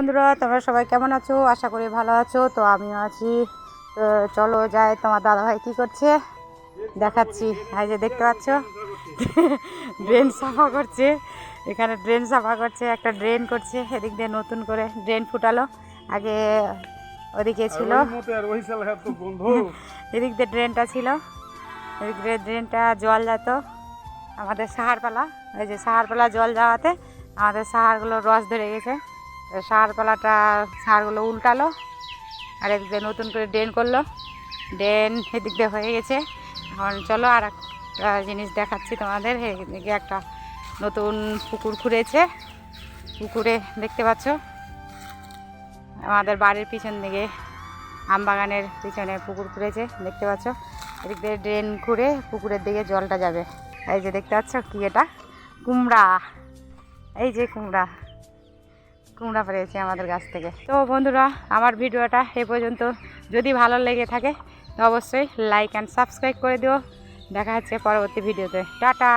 বন্ধুরা তোমরা সবাই কেমন আছো? আশা করি ভালো আছো। তো আমিও আছি। তো চলো যাই তোমার দাদাভাই কি করছে? দেখাচ্ছি। এই যে দেখতে পাচ্ছ? ড্রেন সাফা করছে। এখানে ড্রেন সাফা করছে একটা ড্রেন করছে। এদিক দিয়ে নতুন করে ড্রেন ফুটালো। আগে ওদিকে ছিল। ওই এদিক দিয়ে ড্রেনটা ছিল। এদিক দিয়ে ড্রেনটা জল যেত আমাদের সাহারপালা এই যে সাহারপালা জল যাওয়াতে আমাদের সাহারগুলো রস ধরে গেছে। তো সাহারপালাটা সাহারগুলো উল্টালো, আর এদিক দিয়ে নতুন করে ড্রেন করল। ড্রেন এদিক দিয়ে হয়ে গেছে। এখন চলো আর একটা জিনিস দেখাচ্ছি তোমাদের। এদিকে একটা নতুন পুকুর খুঁড়েছে। পুকুরে দেখতে পাচ্ছ? আমাদের বাড়ির পিছন দিকে আমবাগানের পিছনে পুকুর খুঁড়েছে, দেখতে পাচ্ছ? এদিক দিয়ে ড্রেন খুঁড়ে পুকুরের দিকে জলটা যাবে। এই যে দেখতে পাচ্ছ কি এটা? কুমড়া। এই যে কুমড়া। কুমড়া পেরেছে আমাদের গাছ থেকে। তো বন্ধুরা, আমার ভিডিওটা এ পর্যন্ত। যদি ভালো লেগে থাকে, অবশ্যই লাইক অ্যান্ড সাবস্ক্রাইব করে দিও। দেখা হচ্ছে পরবর্তী ভিডিওতে। টাটা!